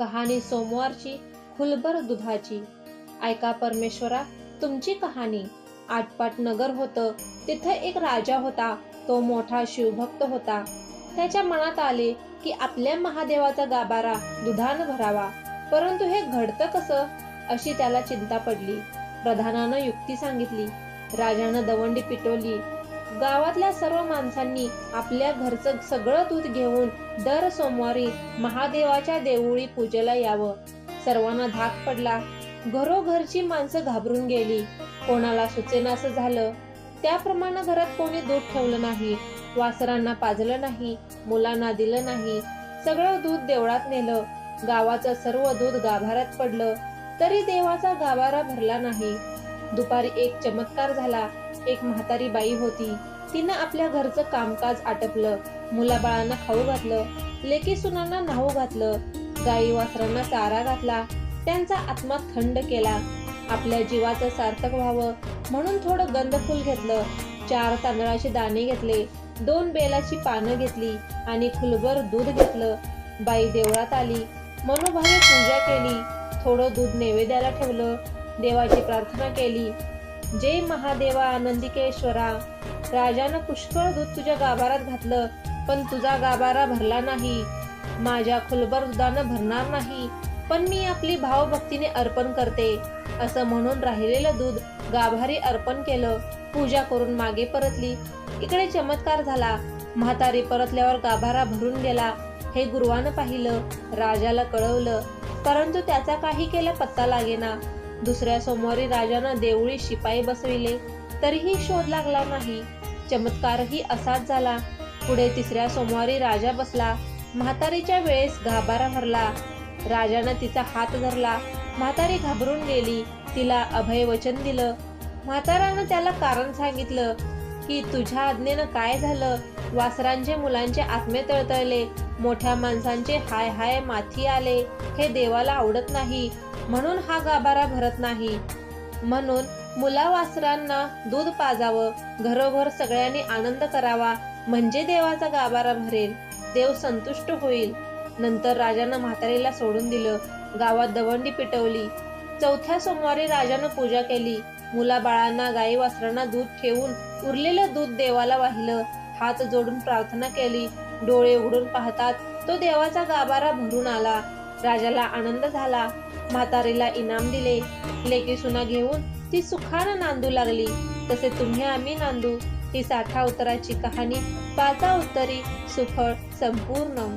कहाणी सोमवारची खुलबर दुधाची. ऐका परमेश्वरा तुमची कहाणी. आटपाट नगर होतं तिथं एक राजा होता तो मोठा शिवभक्त होता. त्याच्या मनात आले की आपल्या महादेवाचा गाभारा दुधानं भरावा परंतु हे घडतं कसं? अशी त्याला चिंता पडली. प्रधानानं युक्ती सांगितली. राजानं दवंडी पिटवली. गावातल्या सर्व माणसांनी आपल्या घरचं सगळं दूध घेऊन दर सोमवारी महादेवाच्या देवळी पूजेला यावं. सर्वांना धाक पडला. घरोघरची माणसं घाबरून गेली. कोणाला सुचेनास झालं. त्याप्रमाणे घरात कोणी दूध ठेवलं नाही. वासरांना पाजलं नाही. मुलांना दिलं नाही. सगळं दूध देवळात नेलं. गावाचं सर्व दूध गाभाऱ्यात पडलं. तरी देवाचा गाभारा भरला नाही. दुपारी एक चमत्कार झाला. एक म्हातारी बाई होती. तिनं आपल्या घरचं कामकाज आटपलं. मुलाबाळांना खाऊ घातलं. लेकी सुनांना न्हाऊ घातलं. गाई वासरांना चारा घातला. त्यांचा आत्मा थंड केला. आपल्या जीवाचं सार्थक व्हावं म्हणून थोडं गंधफूल घेतलं. चार तांदळाचे दाणे घेतले. दोन बेलाची पानं घेतली आणि खुलभर दूध घेतलं. बाई देवळात आली. मनोभावे पूजा केली. थोडं दूध नैवेद्याला ठेवलं. देवाची प्रार्थना केली. जय महादेवा आनंदिकेश्वरा राजानं पुष्कळ दूध तुझ्या गाभारात घातलं पण तुझा गाभारा भरला नाही. माझ्या खुलबर दुधानं भरणार नाही पण मी आपली भावभक्तीने अर्पण करते. असं म्हणून राहिलेलं दूध गाभारी अर्पण केलं. पूजा करून मागे परतली. इकडे चमत्कार झाला. म्हातारी परतल्यावर गाभारा भरून गेला. हे गुरुवानं पाहिलं. राजाला कळवलं. परंतु त्याचा काही केला पत्ता लागेना. दुसऱ्या सोमवारी राजानं देवळी शिपाई बसविले तरीही शोध लागला नाही. चमत्कारही असाच झाला. पुढे तिसऱ्या सोमवारी राजा बसला. म्हातारीच्या वेळेस गाभारा भरला. राजानं तिचा हात धरला. म्हातारी घाबरून गेली. तिला अभय वचन दिलं. म्हातारानं त्याला कारण सांगितलं की तुझ्या आज्ञेनं काय झालं? वासरांचे मुलांचे आत्मे तळतळले. मोठ्या माणसांचे हाय हाय माथी आले. हे देवाला आवडत नाही. म्हणून हा गाभारा भरत नाही. म्हणून मुला वासरांना दूध पाजावं. घरोघर सगळ्यांनी आनंद करावा. म्हणजे देवाचा गाभारा भरेल. देव संतुष्ट होईल. नंतर राजानं म्हातारीला सोडून दिलं. गावात दवंडी पिटवली. चौथ्या सोमवारी राजानं पूजा केली. मुला बाळांना गाई वासरांना दूध ठेवून उरलेलं दूध देवाला वाहिलं. हात जोडून प्रार्थना केली. डोळे उघडून पाहतात तो देवाचा गाभारा भरून आला. राजाला आनंद झाला. म्हातारीला इनाम दिले. लेकी सुना घेऊन ती सुखानं नांदू लागली. तसे तुम्ही आम्ही नांदू. ही साठा उत्तराची कहाणी पाचा उत्तरी सुफळ संपूर्ण.